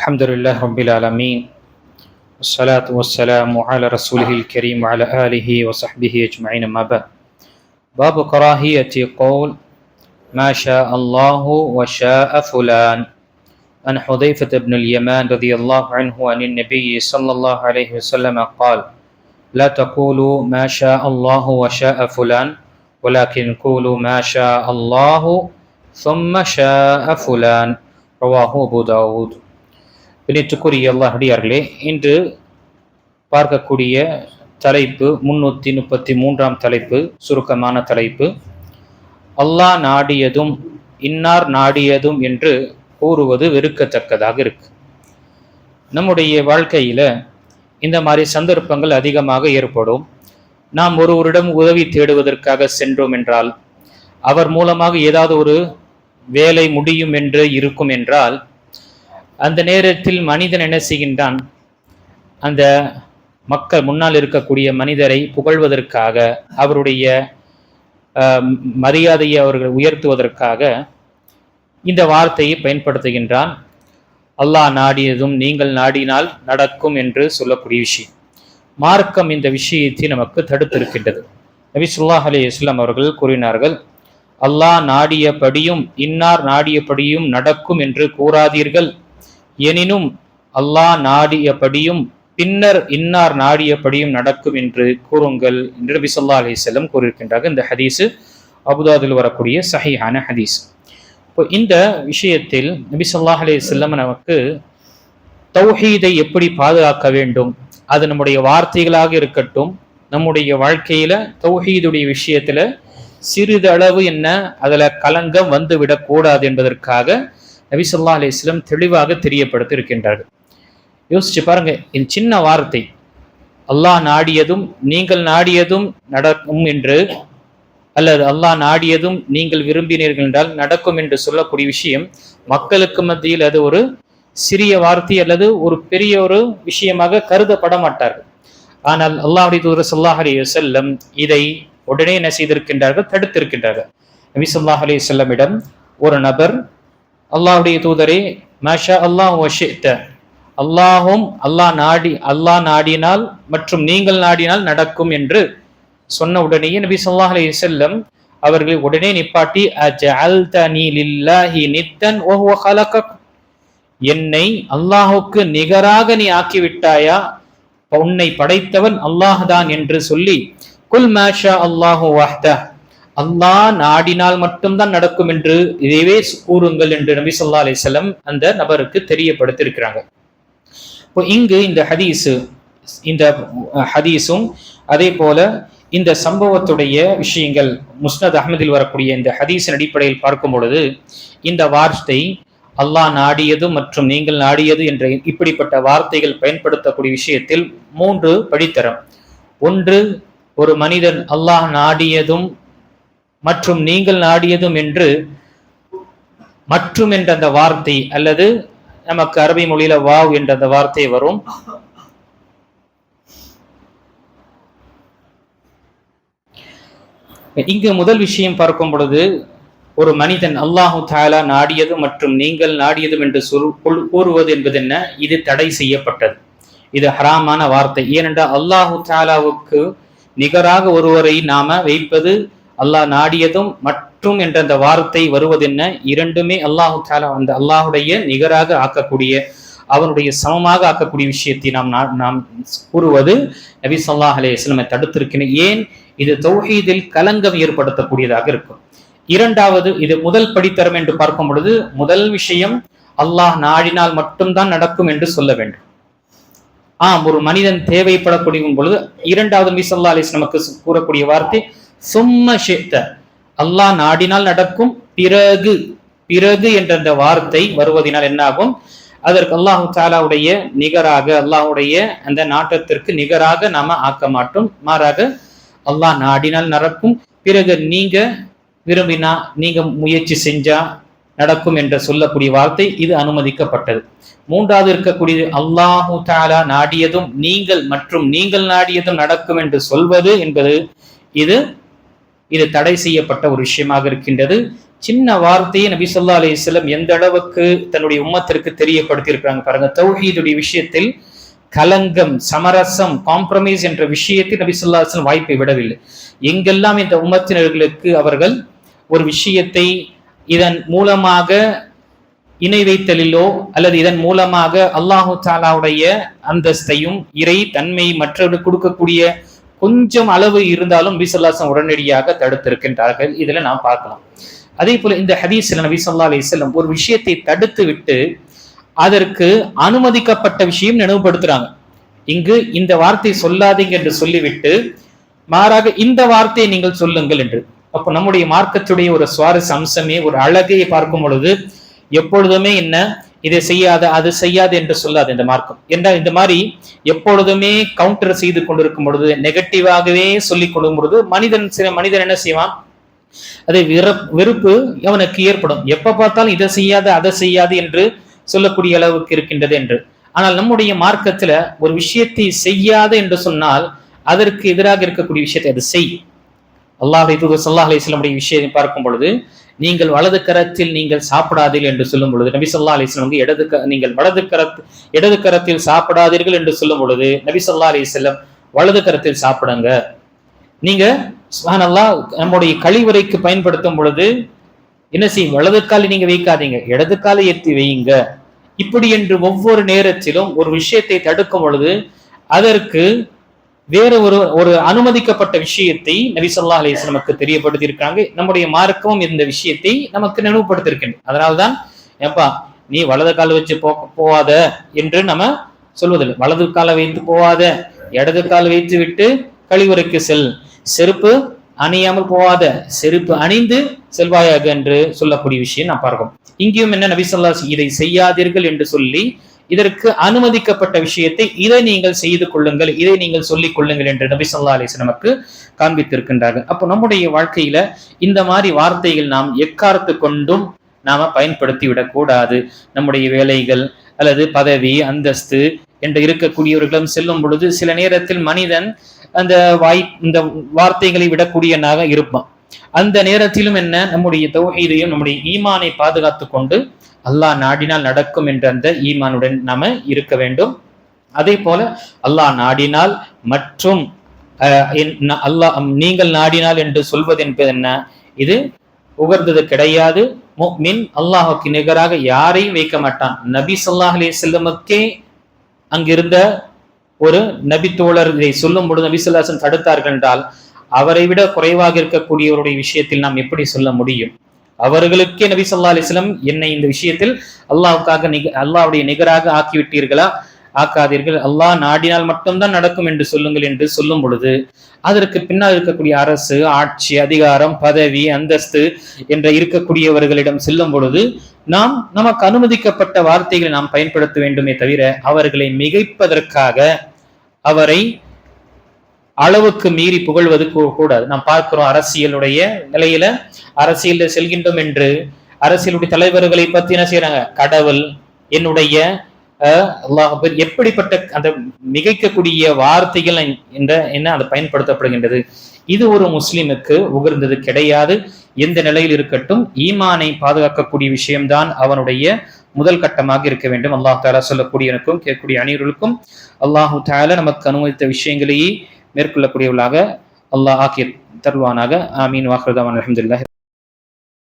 الحمد لله رب العالمين والصلاة والسلام على رسوله الكريم وعلى آله وصحبه أجمعين ما بعد باب كراهية قول ما شاء الله وشاء فلان عن حذيفة بن اليمان رضي الله عنه عن النبي صلى الله عليه وسلم قال لا تقولوا ما شاء الله وشاء فلان ولكن قولوا ما شاء الله ثم شاء فلان رواه أبو داود பின்னிட்டுக்குரிய அல்லாஹடியார்களே இன்று பார்க்கக்கூடிய தலைப்பு முன்னூற்றி முப்பத்தி மூன்றாம் தலைப்பு சுருக்கமான தலைப்பு. அல்லாஹ் நாடியதும் இன்னார் நாடியதும் என்று கூறுவது வெறுக்கத்தக்கதாக இருக்கு. நம்முடைய வாழ்க்கையில் இந்த மாதிரி சந்தர்ப்பங்கள் அதிகமாக ஏற்படும். நாம் ஒருவரிடம் உதவி தேடுவதற்காக சென்றோம் என்றால் அவர் மூலமாக ஏதாவது ஒரு வேலை முடியும் என்று இருக்கும் என்றால் அந்த நேரத்தில் மனிதன் என்ன செய்கின்றான்? அந்த மக்கள் முன்னால் இருக்கக்கூடிய மனிதரை புகழ்வதற்காக அவருடைய மரியாதையை அவர்கள் உயர்த்துவதற்காக இந்த வார்த்தையை பயன்படுத்துகின்றான். அல்லாஹ் நாடியதும் நீங்கள் நாடினால் நடக்கும் என்று சொல்லக்கூடிய விஷயம். மார்க்கம் இந்த விஷயத்தை நமக்கு தடுத்திருக்கின்றது. நபி சுல்லாஹ் அலி இஸ்லாம் அவர்கள் கூறினார்கள் அல்லாஹ் நாடியபடியும் இன்னார் நாடியபடியும் நடக்கும் என்று கூறாதீர்கள். எனினும் அல்லாஹ் நாடியபடியும் பின்னர் இன்னார் நாடியபடியும் நடக்கும் என்று கூறுங்கள் என்று நபி சொல்லா அலி செல்லம் கூறியிருக்கின்றார்கள். இந்த ஹதீஸு அபுதாதில் வரக்கூடிய சஹிஹான ஹதீஸ். இப்போ இந்த விஷயத்தில் நபி சொல்லாஹ் அலி செல்லம் நமக்கு தௌஹீதை எப்படி பாதுகாக்க வேண்டும்? அது நம்முடைய வார்த்தைகளாக இருக்கட்டும் நம்முடைய வாழ்க்கையில தௌஹீதுடைய விஷயத்துல சிறிதளவு என்ன அதுல கலங்கம் வந்து விடக்கூடாது என்பதற்காக நபி சொல்லா அலி இஸ்லாம் தெளிவாக தெரியப்படுத்தி இருக்கின்றார்கள் யோசிச்சு பாருங்க இந்த சின்ன வார்த்தை அல்லாஹ் நாடியதும் நீங்கள் நாடியதும் நடக்கும் என்று அல்லது அல்லாஹ் நாடியதும் நீங்கள் விரும்பினீர்கள் என்றால் நடக்கும் என்று சொல்லக்கூடிய விஷயம் மக்களுக்கு மத்தியில் அது ஒரு சிறிய வார்த்தை அல்லது ஒரு பெரிய ஒரு விஷயமாக கருதப்பட மாட்டார்கள். ஆனால் அல்லாஹுடைய தூதர் சொல்லாஹ் அலி வசல்லம் இதை உடனே என்ன செய்திருக்கின்றார்கள்? தடுத்திருக்கின்றார்கள். நபி சொல்லாஹ் அலி செல்லமிடம் ஒரு நபர் அல்லாஹுடைய தூதரே மாஷா அல்லாஹ் வஷித்த அல்லாஹும் அல்லாஹ் நாடி அல்லாஹ் நாடினால் மற்றும் நீங்கள் நாடினால் நடக்கும் என்று சொன்ன உடனேயே நபி சொல்லாஹ் அலி செல்லம் அவர்களை உடனே நிப்பாட்டி நித்தன் என்னை அல்லாஹுக்கு நிகராக நீ ஆக்கிவிட்டாயா? உன்னை படைத்தவன் அல்லாஹ் தான் என்று சொல்லி குல் மாஷா அல்லாஹு வாஹ்தா அல்லாஹ் நாடினால் மட்டும்தான் நடக்கும் என்று இதைவே கூறுங்கள் என்று நபி சொல்லா அலிசல்லம் அந்த நபருக்கு தெரியப்படுத்தியிருக்கிறாங்க. இப்போ இங்கு இந்த ஹதீஸு இந்த ஹதீஸும் அதே போல இந்த சம்பவத்துடைய விஷயங்கள் முஸ்னத் அகமதில் வரக்கூடிய இந்த ஹதீஸின் அடிப்படையில் பார்க்கும் பொழுது இந்த வார்த்தை அல்லாஹ் நாடியது மற்றும் நீங்கள் நாடியது என்ற இப்படிப்பட்ட வார்த்தைகள் பயன்படுத்தக்கூடிய விஷயத்தில் மூன்று படித்தரம். ஒன்று ஒரு மனிதன் அல்லாஹ் நாடியதும் மற்றும் நீங்கள் நாடியதும் என்று மற்றும் என்ற அந்த வார்த்தை அல்லது நமக்கு அரபி மொழியில வாவ் என்ற அந்த வார்த்தை வரும். இங்கு முதல் விஷயம் பார்க்கும் பொழுது ஒரு மனிதன் அல்லாஹு தாலா நாடியது மற்றும் நீங்கள் நாடியதும் என்று சொல் கூறுவது என்பது என்ன? இது தடை செய்யப்பட்டது. இது ஹராமான வார்த்தை. ஏனென்றால் அல்லாஹு தாலாவுக்கு நிகராக ஒருவரை நாம வைப்பது அல்லாஹ் நாடியதும் மற்றும் என்ற அந்த வார்த்தை வருவது என்ன இரண்டுமே அல்லாஹு தாலா அந்த அல்லாஹுடைய நிகராக ஆக்கக்கூடிய அவனுடைய சமமாக ஆக்கக்கூடிய விஷயத்தை நாம் நாம் கூறுவது நபி சொல்லாஹ் அலே இஸ்லமை தடுத்திருக்கிறேன் ஏன்? இது தௌஹீதில் கலங்கம் ஏற்படுத்தக்கூடியதாக இருக்கும். இரண்டாவது இது முதல் படித்தரம் என்று பார்க்கும் பொழுது முதல் விஷயம் அல்லாஹ் நாடினால் மட்டும்தான் நடக்கும் என்று சொல்ல வேண்டும். ஆம் ஒரு மனிதன் தேவைப்படக்கூடிய பொழுது இரண்டாவது மிஸ் அல்லா அலிஸ் நமக்கு கூறக்கூடிய வார்த்தை சும்ம ஷேத்த. அல்லாஹ் நாடினால் நடக்கும் பிறகு பிறகு என்ற அந்த வார்த்தை வருவதனால் என்னாகும்? அதற்கு அல்லாஹு தாலாவுடைய நிகராக அல்லாஹுடைய அந்த நாட்டத்திற்கு நிகராக நாம ஆக்க மாட்டோம். மாறாக அல்லாஹ் நாடினால் நடக்கும் பிறகு நீங்க விரும்பினா நீங்க முயற்சி செஞ்சா நடக்கும் என்று சொல்லக்கூடிய வார்த்தை இது அனுமதிக்கப்பட்டது. மூன்றாவது இருக்கக்கூடியது அல்லாஹு தாலா நாடியதும் நீங்கள் மற்றும் நீங்கள் நாடியதும் நடக்கும் என்று சொல்வது என்பது இது இது தடை செய்யப்பட்ட ஒரு விஷயமாக இருக்கின்றது. சின்ன வார்த்தையை நபி சொல்லா அலிஸ்லம் எந்த அளவுக்கு தன்னுடைய உம்மத்திற்கு தெரியப்படுத்தியிருக்கிறாங்க பாருங்க. தௌஹீதுடைய விஷயத்தில் கலங்கம் சமரசம் காம்ப்ரமைஸ் என்ற விஷயத்தில் நபி சொல்லா அலிஸ்லம் வாய்ப்பை விடவில்லை. எங்கெல்லாம் இந்த உம்மத்தினர்களுக்கு அவர்கள் ஒரு விஷயத்தை இதன் மூலமாக இணை வைத்தலிலோ அல்லது இதன் மூலமாக அல்லாஹு தாலாவுடைய அந்தஸ்தையும் இறை தன்மை மற்றவர்களுக்கு கொடுக்கக்கூடிய கொஞ்சம் அளவு இருந்தாலும் நபிசல்லாசம் உடனடியாக தடுத்திருக்கின்றார்கள். இதுல நாம் பார்க்கலாம். அதே போல இந்த ஹதீஸ்ல நபி சொல்லா செல்லம் ஒரு விஷயத்தை தடுத்து விட்டு அதற்கு அனுமதிக்கப்பட்ட விஷயம் நினைவுபடுத்துறாங்க. இங்கு இந்த வார்த்தை சொல்லாதீங்க என்று சொல்லிவிட்டு மாறாக இந்த வார்த்தையை நீங்கள் சொல்லுங்கள் என்று. அப்போ நம்முடைய மார்க்கத்துடைய ஒரு சுவாரஸ்ய அம்சமே ஒரு அழகையை பார்க்கும் பொழுது எப்பொழுதுமே என்ன இதை செய்யாத அது செய்யாது என்று சொல்லாது இந்த மார்க்கம். என்றால் இந்த மாதிரி எப்பொழுதுமே கவுண்டர் செய்து கொண்டிருக்கும் பொழுது நெகட்டிவாகவே சொல்லி கொள்ளும் பொழுது மனிதன் சில மனிதன் என்ன செய்வான்? அதை வெறுப்பு அவனுக்கு ஏற்படும். எப்ப பார்த்தாலும் இதை செய்யாத அதை செய்யாது என்று சொல்லக்கூடிய அளவுக்கு இருக்கின்றது என்று. ஆனால் நம்முடைய மார்க்கத்துல ஒரு விஷயத்தை செய்யாது என்று சொன்னால் அதற்கு எதிராக இருக்கக்கூடிய விஷயத்தை அது செய். அல்லாஹ் தூதர் சல்லாஹ் அலிஸ்லமுடைய விஷயத்தை பார்க்கும் பொழுது நீங்கள் வலது கரத்தில் நீங்கள் சாப்பிடாதீர்கள் என்று சொல்லும் பொழுது நபி சொல்லா அலிஸ்லம் வந்து இடது நீங்கள் வலது கரத்து இடது கரத்தில் சாப்பிடாதீர்கள் என்று சொல்லும் பொழுது நபி சொல்லா அலிஸ்லம் வலது கரத்தில் சாப்பிடுங்க. நீங்க சுஹானல்லா நம்முடைய கழிவுறைக்கு பயன்படுத்தும் பொழுது என்ன செய்யும் வலது காலை நீங்க வைக்காதீங்க இடது காலை ஏற்றி வையுங்க. இப்படி என்று ஒவ்வொரு நேரத்திலும் ஒரு விஷயத்தை தடுக்கும் பொழுது அதற்கு வேற ஒரு ஒரு அனுமதிக்கப்பட்ட விஷயத்தை நபிசல்லா சொல்லா அலிஸ்லமுக்கு தெரியப்படுத்தி இருக்காங்க நம்முடைய மார்க்கமும் இந்த விஷயத்தை நமக்கு நினைவுபடுத்திருக்கின்றன அதனால்தான் ஏப்பா நீ வலது கால் வச்சு போ போவாத என்று நம்ம சொல்வதில்லை. வலது காலை வைத்து போவாத இடது கால் வைத்து விட்டு கழிவுறைக்கு செல். செருப்பு அணியாமல் போவாத செருப்பு அணிந்து செல்வாயாக என்று சொல்லக்கூடிய விஷயம் நான் பார்க்கிறோம். இங்கேயும் என்ன நபிசல்லா இதை செய்யாதீர்கள் என்று சொல்லி இதற்கு அனுமதிக்கப்பட்ட விஷயத்தை இதை நீங்கள் செய்து கொள்ளுங்கள் இதை நீங்கள் சொல்லிக் கொள்ளுங்கள் என்று நபி சொல்லா அலிஸ் நமக்கு காண்பித்திருக்கின்றார்கள். அப்போ நம்முடைய வாழ்க்கையில இந்த மாதிரி வார்த்தைகள் நாம் எக்காரத்து கொண்டும் நாம பயன்படுத்தி விடக்கூடாது நம்முடைய வேலைகள் அல்லது பதவி அந்தஸ்து என்று இருக்கக்கூடியவர்களும் செல்லும் பொழுது சில நேரத்தில் மனிதன் அந்த வாய் இந்த வார்த்தைகளை விடக்கூடியனாக இருப்பான். அந்த நேரத்திலும் என்ன? நம்முடைய தொகையிலையும் நம்முடைய ஈமானை பாதுகாத்து கொண்டு அல்லாஹ் நாடினால் நடக்கும் என்ற அந்த ஈமானுடன் நாம இருக்க வேண்டும். அதே போல அல்லாஹ் நாடினால் மற்றும் அல்லாஹ் நீங்கள் நாடினால் என்று சொல்வது என்பது என்ன? இது உகர்ந்தது கிடையாது. மின் அல்லாஹுக்கு நிகராக யாரையும் வைக்க மாட்டான். நபி சொல்லாஹ் அலி செல்லமுக்கே அங்கிருந்த ஒரு நபி தோழர் இதை சொல்லும் பொழுது நபி சொல்லாசன் தடுத்தார்கள் என்றால் அவரை விட குறைவாக இருக்கக்கூடியவருடைய விஷயத்தில் நாம் எப்படி சொல்ல முடியும்? அவர்களுக்கே நபி சொல்லா அலிஸ்லம் என்னை இந்த விஷயத்தில் அல்லாவுக்காக நிக அல்லாவுடைய நிகராக ஆக்கிவிட்டீர்களா? ஆக்காதீர்கள். அல்லாஹ் நாடினால் மட்டும்தான் நடக்கும் என்று சொல்லுங்கள் என்று சொல்லும் பொழுது அதற்கு பின்னால் இருக்கக்கூடிய அரசு ஆட்சி அதிகாரம் பதவி அந்தஸ்து என்ற இருக்கக்கூடியவர்களிடம் செல்லும் பொழுது நாம் நமக்கு அனுமதிக்கப்பட்ட வார்த்தைகளை நாம் பயன்படுத்த வேண்டுமே தவிர அவர்களை மிகைப்பதற்காக அவரை அளவுக்கு மீறி புகழ்வது கூடாது. நாம் பார்க்கிறோம் அரசியலுடைய நிலையில அரசியலில் செல்கின்றோம் என்று அரசியலுடைய தலைவர்களை பத்தி என்ன செய்யறாங்க கடவுள் என்னுடைய அல்லாஹ் எப்படிப்பட்ட அந்த மிகைக்கக்கூடிய வார்த்தைகள் என்ற என்ன அது பயன்படுத்தப்படுகின்றது? இது ஒரு முஸ்லிமுக்கு உகர்ந்தது கிடையாது. எந்த நிலையில் இருக்கட்டும் ஈமானை பாதுகாக்கக்கூடிய விஷயம்தான் அவனுடைய முதல் கட்டமாக இருக்க வேண்டும். அல்லாஹ் தாலா சொல்லக்கூடியவனுக்கும் கேட்கக்கூடிய அணியர்களுக்கும் அல்லாஹு தாலா நமக்கு அனுமதித்த விஷயங்களையே மேற்கொள்ளக்கூடியவர்களாக அல்லாஹ் ஆக்கி தருவானாக. ஆமீன். வாஹ்ரதான் அலமதுல்லாஹ்